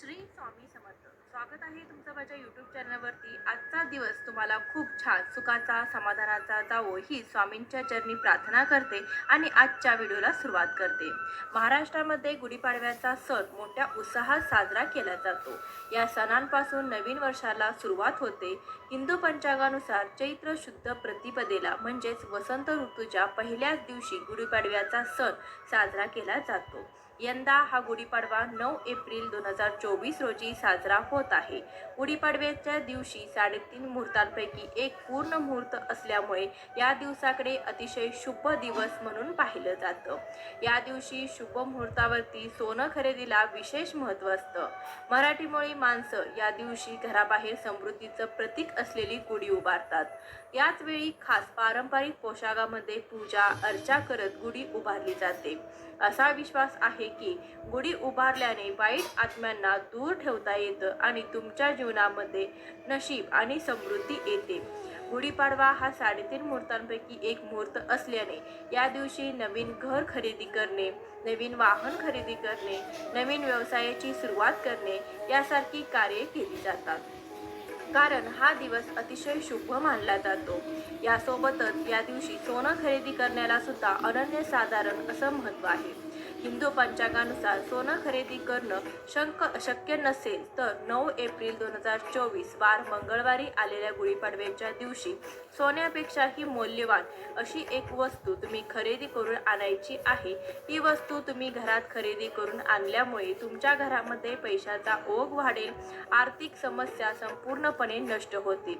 श्री स्वामी समर्थ. स्वागत आहे तुमचं माझ्या यूट्यूब चॅनलवरती आजचा दिवस तुम्हाला खूप छान सुखाचा समाधानाचा जावो ही स्वामींच्या चरणी प्रार्थना करते आणि आजच्या व्हिडिओला सुरुवात करते. महाराष्ट्रामध्ये गुढीपाडव्याचा सण मोठ्या उत्साहात साजरा केला जातो. या सणांपासून नवीन वर्षाला सुरुवात होते. हिंदू पंचांगानुसार चैत्र शुद्ध प्रतिपदेला म्हणजेच वसंत ऋतूच्या पहिल्याच दिवशी गुढीपाडव्याचा सण साजरा केला जातो. यंदा हा गुढीपाडवा नऊ एप्रिल दोन हजार चोवीस रोजी साजरा होत आहे. गुढीपाडव्याच्या दिवशी साडेतीन मुहूर्तांपैकी एक पूर्ण मुहूर्त असल्यामुळे या दिवसाकडे अतिशय शुभ दिवस म्हणून पाहिलं जातं. या दिवशी शुभ मुहूर्तावरती सोनं खरेदीला विशेष महत्त्व असतं. मराठीमुळे माणसं या दिवशी घराबाहेर समृद्धीचं प्रतीक असलेली गुढी उभारतात. याच वेळी खास पारंपरिक पोशाखामध्ये पूजा अर्चा करत गुढी उभारली जाते. असा विश्वास आहे की गुढी उभारल्याने वाईट आत्म्यांना दूर ठेवता येतं आणि तुमच्या जीवनामध्ये नशीब आणि समृद्धी येते. गुढीपाडवा हा साडेतीन मुहूर्तांपैकी एक मुहूर्त असल्याने या दिवशी नवीन घर खरेदी करणे नवीन वाहन खरेदी करणे नवीन व्यवसायाची सुरुवात करणे यासारखी कार्ये केली जातात. कारण हा दिवस अतिशय शुभ मानला जातो. यासोबतच या दिवशी सोनं खरेदी करण्याला सुद्धा अनन्यसाधारण असं महत्त्व आहे. हिंदू पंचांगानुसार सोनं खरेदी करणं शंक शक्य नसेल तर नऊ एप्रिल दोन हजार चोवीस वार मंगळवारी आलेल्या गुढीपाडव्याच्या दिवशी सोन्यापेक्षाही मौल्यवान अशी एक वस्तू तुम्ही खरेदी करून आणायची आहे. ही वस्तू तुम्ही घरात खरेदी करून आणल्यामुळे तुमच्या घरामध्ये पैशाचा ओघ वाढेल आर्थिक समस्या संपूर्णपणे नष्ट होतील.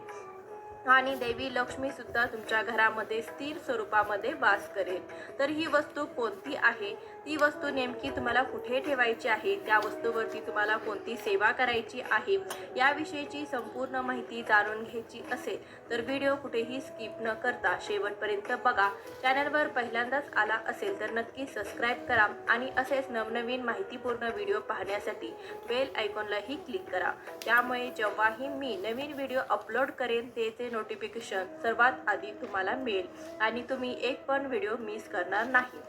आणि देवी लक्ष्मी सुद्धा तुमच्या घरामध्ये स्थिर स्वरूपामध्ये वास करेल. तर ही वस्तू कोणती आहे? ती वस्तू नेमकी तुम्हाला कुठे ठेवायची आहे? त्या वस्तूवरती तुम्हाला कोणती सेवा करायची आहे? याविषयीची संपूर्ण माहिती जाणून घ्यायची असेल तर व्हिडिओ कुठेही स्किप न करता शेवटपर्यंत बघा. चॅनलवर पहिल्यांदाच आला असेल तर नक्की सबस्क्राईब करा आणि असेच नवनवीन माहितीपूर्ण व्हिडिओ पाहण्यासाठी बेल आयकॉनलाही क्लिक करा. त्यामुळे जेव्हाही मी नवीन व्हिडिओ अपलोड करेन ते नोटिफिकेशन सर्वात आधी तुम्हाला मिळेल. आणि तुम्ही एक पण व्हिडिओ मिस करणार नाही.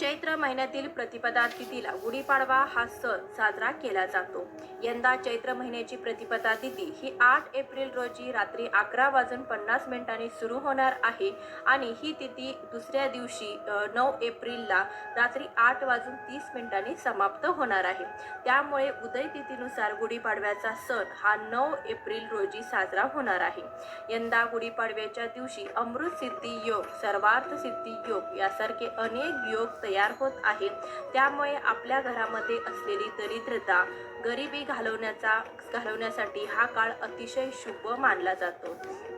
चैत्र महिन्यातील प्रतिपदा तिथीला गुढीपाडवा हा सण साजरा केला जातो. यंदा चैत्र महिन्याची प्रतिपदा तिथी ही आठ एप्रिल रोजी रात्री अकरा वाजून पन्नास मिनिटांनी सुरू होणार आहे आणि ही तिथी दुसऱ्या दिवशी नऊ एप्रिलला रात्री आठ वाजून तीस मिनिटांनी समाप्त होणार आहे. त्यामुळे उदय तिथीनुसार गुढीपाडव्याचा सण हा नऊ एप्रिल रोजी साजरा होणार आहे. यंदा गुढीपाडव्याच्या दिवशी अमृत सिद्धी योग सर्वार्थ सिद्धी योग यासारखे अनेक योग तयार होत आहे. त्यामुळे आपल्या घरामध्ये असलेली दरिद्रता गरिबी घालवण्याचा घालवण्यासाठी हा काळ अतिशय शुभ मानला जातो.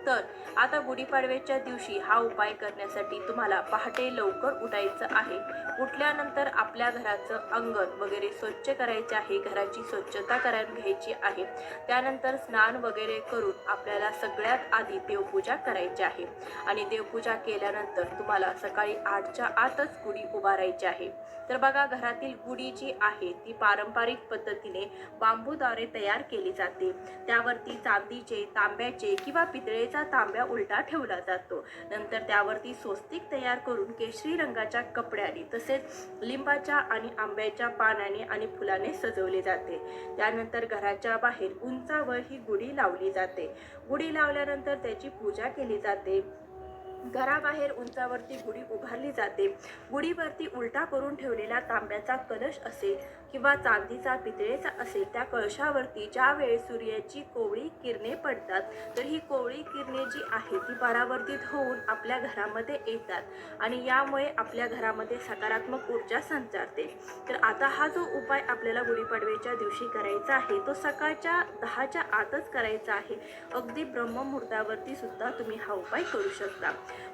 तर आता गुढीपाडव्याच्या दिवशी हा उपाय करण्यासाठी तुम्हाला पहाटे लवकर उठायचं आहे. उठल्यानंतर आपल्या घराचं अंगण वगैरे स्वच्छ करायचे आहे. घराची स्वच्छता करायला घ्यायची आहे. त्यानंतर स्नान वगैरे करून आपल्याला सगळ्यात आधी देवपूजा करायची आहे. आणि देवपूजा केल्यानंतर तुम्हाला सकाळी आठच्या आतच गुढी उभारायची आहे. तर बघा घरातील गुढी जी आहे ती पारंपरिक पद्धतीने बांबूद्वारे तयार केली जाते. त्यावरती चांदीचे तांब्याचे किंवा पितळेचा तांब्या उलटा ठेवला जातो. नंतर त्यावरती स्वस्तिक तयार करून केशरी रंगाच्या कपड्याने तसेच लिंबाच्या आणि आंब्याच्या पानाने आणि फुलाने सजवले जाते. त्यानंतर घराच्या बाहेर उंचावर ही गुढी लावली जाते. गुढी लावल्यानंतर त्याची पूजा केली जाते. घराबाहेर उंचावरती गुढी उभारली जाते. गुढीवरती उलटा करून ठेवलेला तांब्याचा कलश असेल किंवा चांदीचा पितळेचा असेल त्या कळशावरती ज्या सूर्याची कोवळी किरणे पडतात तर ही कोवळी किरणे जी आहे ती परावर्तित होऊन आपल्या घरामध्ये येतात आणि यामुळे आपल्या घरामध्ये सकारात्मक ऊर्जा संचारते. तर आता हा जो उपाय आपल्याला गुढीपाडव्याच्या दिवशी करायचा आहे तो सकाळच्या दहाच्या आतच करायचा आहे. अगदी ब्रह्ममुहूर्तावरती सुद्धा तुम्ही हा उपाय करू शकता.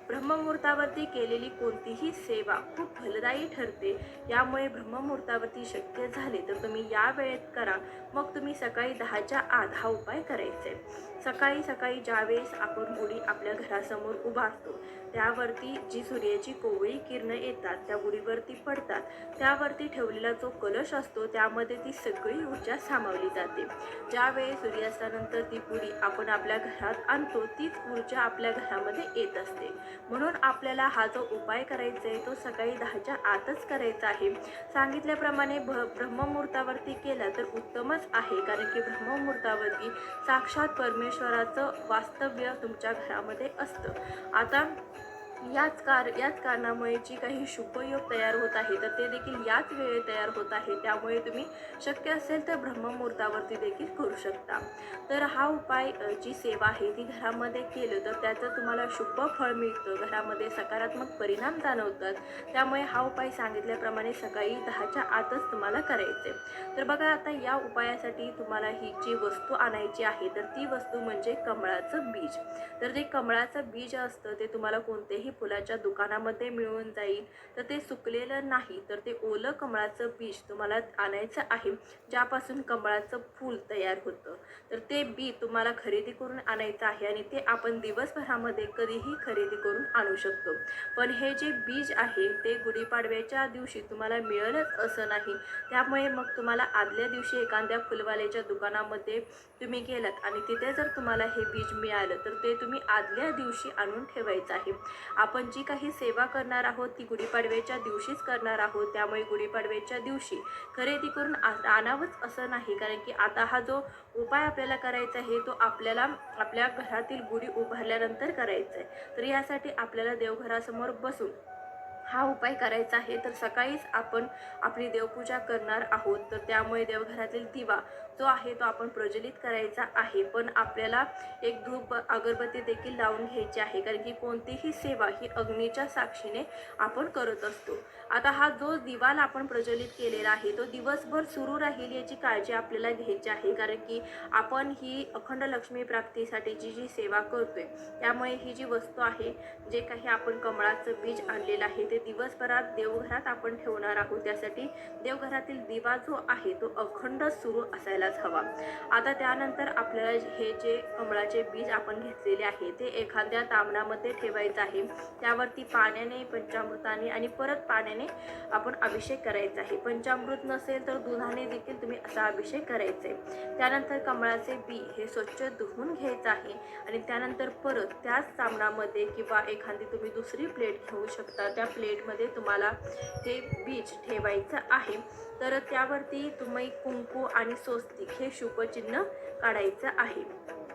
ब्रह्ममुहूर्तावरती केलेली कोणतीही सेवा खूप फलदायी ठरते. यामुळे ब्रह्ममुहूर्तावरती शक्य झाले तर तुम्ही या वेळेत करा. मग तुम्ही सकाळी दहाच्या आत हा उपाय करायचा. आहे सकाळी सकाळी ज्यावेळेस आपण गुढी आपल्या घरासमोर उभारतो त्यावरती जी सूर्याची कोवळी किरणं येतात त्या गुढीवरती पडतात त्यावरती ठेवलेला जो कलश असतो त्यामध्ये ती सगळी ऊर्जा सामावली जाते. ज्यावेळी सूर्यास्तानंतर ती गुढी आपण आपल्या घरात आणतो तीच ऊर्जा आपल्या घरामध्ये येत असते. म्हणून आपल्याला हा जो उपाय करायचा आहे तो सकाळी दहाच्या आतच करायचा आहे. सांगितल्याप्रमाणे भ ब्रह्ममुहूर्तावरती केला तर उत्तमच आहे कारण की ब्रह्ममुहूर्तावरती साक्षात परमेश्वराचं वास्तव्य तुमच्या घरामध्ये असतं. आता याच कार याच कारणामुळे जी काही शुभयोग तयार होत आहे तर ते देखील याच वेळी तयार होत आहे. त्यामुळे तुम्ही शक्य असेल तर ब्रह्ममुहूर्तावरती देखील करू शकता. तर हा उपाय जी सेवा आहे ती घरामध्ये केलं तर त्याचं तुम्हाला शुभ फळ मिळतं. घरामध्ये सकारात्मक परिणाम जाणवतात. त्यामुळे हा उपाय सांगितल्याप्रमाणे सकाळी दहाच्या आतच तुम्हाला करायचे तर बघा आता या उपायासाठी तुम्हाला ही जी वस्तू आणायची आहे तर ती वस्तू म्हणजे कमळाचं बीज. तर जे कमळाचं बीज असतं ते तुम्हाला कोणतेही फुलाच्या दुकानामध्ये मिळून जाईल. तर ते सुकलेलं नाही तर ते ओलं कमळाचं बीज तुम्हाला आणायचं आहे ज्यापासून कमळाचं फूल तयार होतं. तर ते बी तुम्हाला खरेदी करून आणायचं आहे आणि ते आपण दिवसभरामध्ये कधीही खरेदी करून आणू शकतो. पण हे जे बीज आहे ते गुढीपाडव्याच्या दिवशी तुम्हाला मिळेलच असं नाही. त्यामुळे मग तुम्हाला आदल्या दिवशी एखाद्या फुलवाल्याच्या दुकानामध्ये तुम्ही गेलात आणि तिथे जर तुम्हाला हे बीज मिळालं तर ते तुम्ही आदल्या दिवशी आणून ठेवायचं आहे. आपण जी काही सेवा करणार आहोत ती गुढीपाडव्याच्या दिवशीच करणार आहोत. त्यामुळे गुढीपाडव्याच्या दिवशी खरेदी करून आ- आणावंच असं नाही. कारण की आता हा जो उपाय आपल्याला करायचा आहे तो आपल्याला आपल्या घरातील गुढी उभारल्यानंतर करायचा आहे तर यासाठी आपल्याला देवघरासमोर बसून हा उपाय करायचा आहे. तर सकाळीच आपण आपली देवपूजा करणार आहोत. तर त्यामुळे देवघरातील दिवा जो आहे तो आपण प्रज्वलित करायचा आहे. पण आपल्याला एक धूप अगरबत्ती देखील लावून घ्यायची आहे. कारण की कोणतीही सेवा ही अग्नीच्या साक्षीने आपण करत असतो. आता हा जो दिवाला आपण प्रज्वलित केलेला आहे तो दिवसभर सुरू राहील याची काळजी आपल्याला घ्यायची आहे. कारण की आपण ही अखंड लक्ष्मी प्राप्तीसाठीची जी सेवा करतोय त्यामुळे ही जी वस्तू आहे जे काही आपण कमळाचं बीज आणलेलं आहे ते दिवसभरात देवघरात आपण ठेवणार आहोत. त्यासाठी देवघरातील दिवा जो आहे तो अखंड सुरू असायला घ्यायलाच हवा. आता त्यानंतर आपल्याला हे जे कमळाचे बीज आपण घेतलेले आहे ते एखाद्या तांबणामध्ये ठेवायचं आहे. त्यावरती पाण्याने पंचामृताने आणि परत पाण्याने आपण अभिषेक करायचा आहे. पंचामृत नसेल तर दुधाने देखील तुम्ही असा अभिषेक करायचा. आहे त्यानंतर कमळाचे बी हे स्वच्छ धुवून घ्यायचं आहे आणि त्यानंतर परत त्याच तांबणामध्ये किंवा एखादी तुम्ही दुसरी प्लेट घेऊ शकता. त्या प्लेटमध्ये तुम्हाला हे बीज ठेवायचं आहे. तर त्यावरती तुम्ही कुंकू आणि स्वस्तिक हे शुभचिन्ह काढायचं आहे.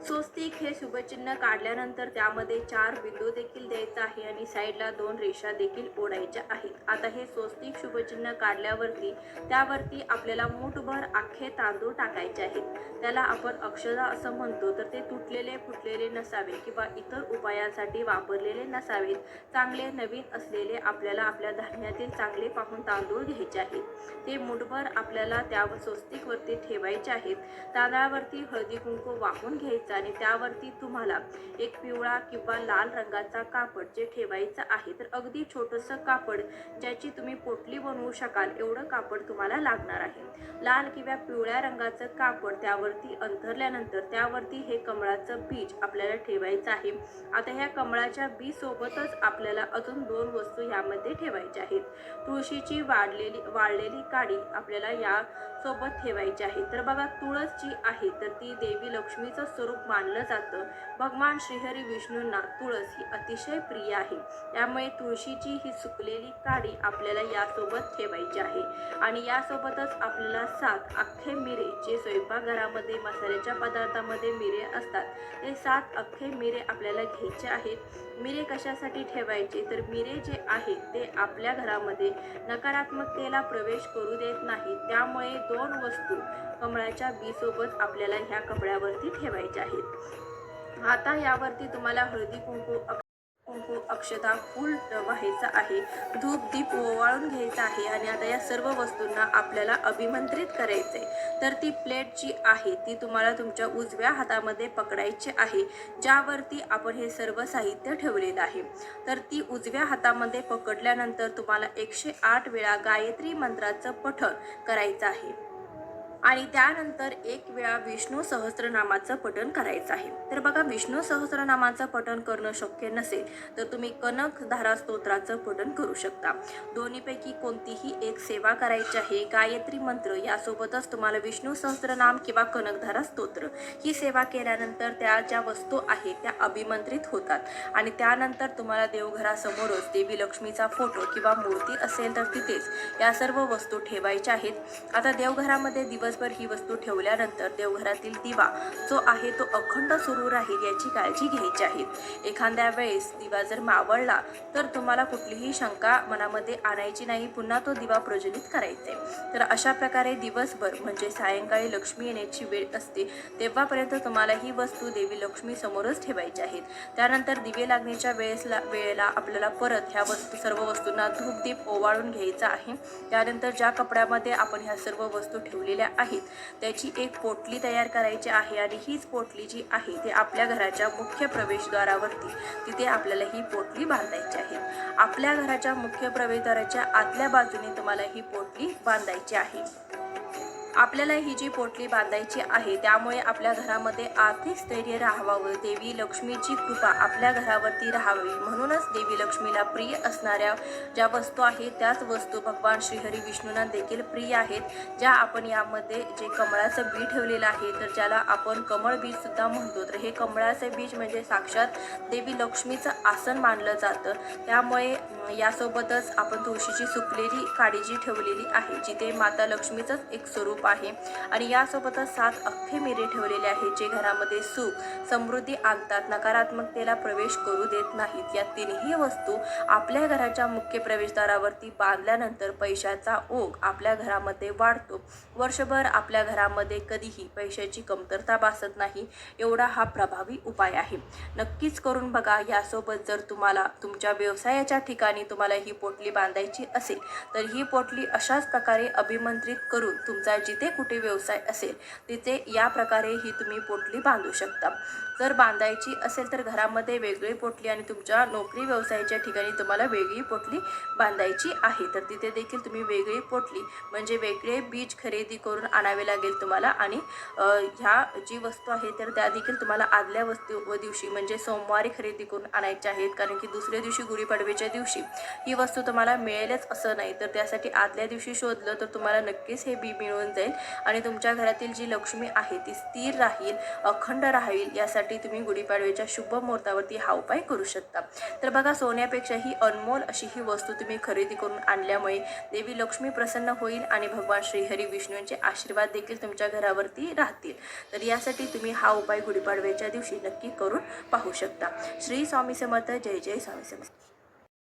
स्वस्तिक हे शुभचिन्ह काढल्यानंतर त्यामध्ये चार बिंदू देखील द्यायचा आहे आणि साईडला दोन रेषा देखील ओढायच्या आहेत. आता हे स्वस्तिक शुभचिन्ह काढल्यावरती त्यावरती आपल्याला मूठभर अख्खे तांदूळ टाकायचे आहेत. त्याला आपण अक्षदा असं म्हणतो. तर ते तुटलेले फुटलेले नसावे किंवा इतर उपायासाठी वापरलेले नसावेत. चांगले नवीन असलेले आपल्याला आपल्या धान्यातील चांगले पाहून तांदूळ घ्यायचे आहेत. ते मूठभर आपल्याला त्या स्वस्तिकवरती ठेवायचे आहेत. तांदळावरती हळदी कुंकू वाहून घ्यायचं आणि त्यावरती तुम्हाला एक पिवळा किंवा लाल रंगाचा कापड जे ठेवायचं आहे तर अगदी छोटंसं कापड ज्याची तुम्ही पोटली बनवू शकाल एवढं कापड तुम्हाला लागणार आहे. लाल किंवा पिवळ्या रंगाचं कापड त्यावरती अंथरल्यानंतर त्यावरती हे कमळाचं बीज आपल्याला ठेवायचं आहे. आता ह्या कमळाच्या बी सोबतच आपल्याला अजून दोन वस्तू यामध्ये ठेवायच्या आहेत. तुळशीची वाढलेली वाळलेली काडी आपल्याला या सोबत ठेवायची आहे. तर बघा तुळस जी आहे तर ती देवी लक्ष्मीचं स्वरूप मानलं जातं. भगवान श्रीहरी विष्णूंना तुळस ही अतिशय प्रिय आहे. त्यामुळे तुळशीची ही सुकलेली काडी आपल्याला यासोबत ठेवायची आहे. आणि यासोबतच आपल्याला सात अख्खे मिरे जे स्वयंपाकघरामध्ये मसाल्याच्या पदार्थामध्ये मिरे असतात ते सात अख्खे मिरे आपल्याला घ्यायचे आहेत. मिरे कशासाठी ठेवायचे? तर मिरे जे आहेत ते आपल्या घरामध्ये नकारात्मकतेला प्रवेश करू देत नाही त्यामुळे दोन वस्तू कमळाच्या बीसोबत आपल्याला ह्या कपड्यावरती ठेवायच्या आहेत. आता यावरती तुम्हाला हळदी कुंकू कुंकू अक्षता फूल व्हायचं आहे. धूप दीप ओवाळून घ्यायचा आहे आणि आता या सर्व वस्तूंना आपल्याला अभिमंत्रित करायचं आहे तर ती प्लेट जी आहे ती तुम्हाला तुमच्या उजव्या हातामध्ये पकडायची आहे. ज्यावरती आपण हे सर्व साहित्य ठेवलेलं आहे. तर ती उजव्या हातामध्ये पकडल्यानंतर तुम्हाला एकशे आठ वेळा गायत्री मंत्राचं पठण करायचं आहे. आणि त्यानंतर एक वेळा विष्णू सहस्रनामाचं पठण करायचं आहे. तर बघा विष्णू सहस्रनामाचं पठण करणं शक्य नसेल तर तुम्ही कनक धारा स्तोत्राचं पठण करू शकता. दोन्हीपैकी कोणतीही एक सेवा करायची आहे गायत्री मंत्र यासोबतच तुम्हाला विष्णू सहस्रनाम किंवा कनकधारा स्तोत्र. ही सेवा केल्यानंतर त्या ज्या वस्तू आहेत त्या अभिमंत्रित होतात. आणि त्यानंतर तुम्हाला देवघरासमोरच देवी लक्ष्मीचा फोटो किंवा मूर्ती असेल तर तिथेच या सर्व वस्तू ठेवायच्या आहेत. आता देवघरामध्ये दिवस दिवसभर ही वस्तू ठेवल्यानंतर देवघरातील दिवा जो आहे तो अखंड सुरू राहील याची काळजी घ्यायची आहे. एखाद्या वेळेस दिवा जर मावळला तर तुम्हाला कुठलीही शंका मनामध्ये आणायची नाही पुन्हा तो दिवा प्रज्वलित करायचे. तर अशा प्रकारे दिवसभर म्हणजे सायंकाळी लक्ष्मी येण्याची वेळ असते तेव्हापर्यंत तुम्हाला ही वस्तू देवी लक्ष्मी समोरच ठेवायची आहेत त्यानंतर दिवे लागण्याच्या वेळेसला वेळेला आपल्याला परत ह्या वस्तू सर्व वस्तूंना धूपदीप ओवाळून घ्यायचा आहे. त्यानंतर ज्या कपड्यामध्ये आपण ह्या सर्व वस्तू ठेवलेल्या आहेत. त्याची एक पोटली तयार करायची आहे आणि हीच पोटली जी आहे ती आपल्या घराच्या मुख्य प्रवेशद्वारावरती तिथे आपल्याला ही पोटली बांधायची आहे. आपल्या घराच्या मुख्य प्रवेशद्वाराच्या आतल्या बाजूने तुम्हाला ही पोटली बांधायची आहे. आपल्याला ही जी पोटली बांधायची आहे त्यामुळे आपल्या घरामध्ये आर्थिक स्थैर्य राहावं. देवी लक्ष्मीची कृपा आपल्या घरावरती राहावी. म्हणूनच देवी लक्ष्मीला प्रिय असणाऱ्या ज्या वस्तू आहेत त्याच वस्तू भगवान श्रीहरी विष्णूंना देखील प्रिय आहेत ज्या आपण यामध्ये जे कमळाचं बी ठेवलेलं आहे तर ज्याला आपण कमळ बीज सुद्धा म्हणतो. तर हे कमळाचं बीज म्हणजे साक्षात देवी लक्ष्मीचं आसन मानलं जातं. त्यामुळे यासोबतच आपण तुळशीची सुकलेली काडी जी ठेवलेली आहे जिथे माता लक्ष्मीचंच एक स्वरूप आहे. आणि यासोबतच सात अख्खे मिरे ठेवलेले आहेत जे घरामध्ये सुख समृद्धी आणतात. नकारात्मकतेला प्रवेश करू देत नाहीत. या तिन्ही वस्तू आपल्या घराच्या मुख्य प्रवेशद्वारावरती बांधल्यानंतर पैशाचा ओघ आपल्या घरामध्ये वाढतो. वर्षभर आपल्या घरामध्ये कधीही पैशाची कमतरता भासत नाही. एवढा हा प्रभावी उपाय आहे. नक्कीच करून बघा. यासोबत जर तुम्हाला तुमच्या व्यवसायाच्या ठिकाणी तुम्हाला ही पोटली बांधायची असेल तर ही पोटली अशाच प्रकारे अभिमंत्रित करून तुमचा जिथे कुठे व्यवसाय असेल तिथे या प्रकारे ही तुम्ही पोटली बांधू शकता. जर बांधायची असेल तर घरामध्ये वेगळी पोटली आणि तुमच्या नोकरी व्यवसायाच्या ठिकाणी तुम्हाला वेगळी पोटली बांधायची आहे. तर तिथे देखील तुम्ही वेगळी पोटली म्हणजे वेगळे बीज खरेदी करून आणावे लागेल तुम्हाला आणि ह्या जी वस्तू आहे तर त्या देखील तुम्हाला आदल्या वस्तू व दिवशी म्हणजे सोमवारी खरेदी करून आणायच्या आहेत. कारण की दुसऱ्या दिवशी गुढीपाडव्याच्या दिवशी ही वस्तू तुम्हाला मिळेलच असं नाही. तर त्यासाठी आदल्या दिवशी शोधलं तर तुम्हाला नक्कीच हे बी मिळून जाईल. आणि तुमच्या घरातील जी लक्ष्मी आहे ती स्थिर राहील अखंड राहील यासाठी तुम्ही गुढीपाडव्याच्या शुभ मुहूर्तावरती हा उपाय करू शकता. तर बघा सोन्यापेक्षा ही अनमोल अशी ही वस्तू तुम्ही खरेदी करून आणल्यामुळे देवी लक्ष्मी प्रसन्न होईल आणि भगवान श्रीहरी विष्णूंचे आशीर्वाद देखील तुमच्या घरावरती राहतील. तर यासाठी तुम्ही हा उपाय गुढीपाडव्याच्या दिवशी नक्की करून पाहू शकता. श्री स्वामी समर्थ. जय जय स्वामी समर्थ.